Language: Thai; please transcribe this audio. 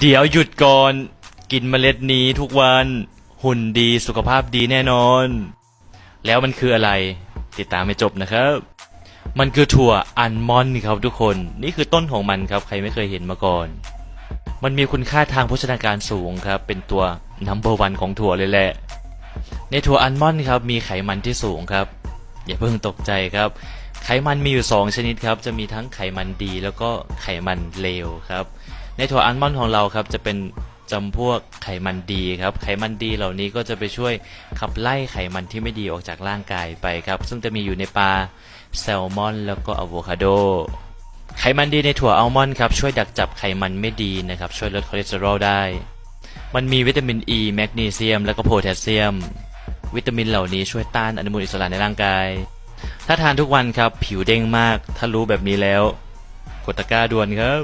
เดี๋ยวหยุดก่อน กินเมล็ดนี้ทุกวัน หุ่นดีสุขภาพดีแน่นอน แล้วมันคืออะไร ติดตามให้จบนะครับ มันคือถั่วอัลมอนด์ครับทุกคน นี่คือต้นของมันครับ ใครไม่เคยเห็นมาก่อน มันมีคุณค่าทางโภชนาการสูงครับ เป็นตัว number one ของถั่วเลยแหละ ในถั่วอัลมอนด์ครับ มีไขมันที่สูงครับ อย่าเพิ่งตกใจครับ ไขมันมีอยู่ 2 ชนิดครับ จะมีทั้งไขมันดีแล้วก็ไขมันเลวครับ ในถั่วอัลมอนด์ของเราครับจะเป็นจำพวกไขมันดีครับ ไขมันดีเหล่านี้ก็จะไปช่วยขับไล่ไขมันที่ไม่ดีออกจากร่างกายไปครับ ซึ่งจะมีอยู่ในปลาแซลมอน แล้วก็อะโวคาโด ไขมันดีในถั่วอัลมอนด์ครับช่วยดักจับไขมันไม่ดีนะครับ ช่วยลดคอเลสเตอรอลได้ มันมีวิตามินอ e, ีแมกนีเซียม และก็โพแทสเซียม วิตามินเหล่านี้ช่วยต้านอนุมูลอิสระในร่างกาย ถ้าทานทุกวันครับผิวเด้งมาก ถ้ารู้แบบนี้แล้ว กดตะกร้าด่วนครับ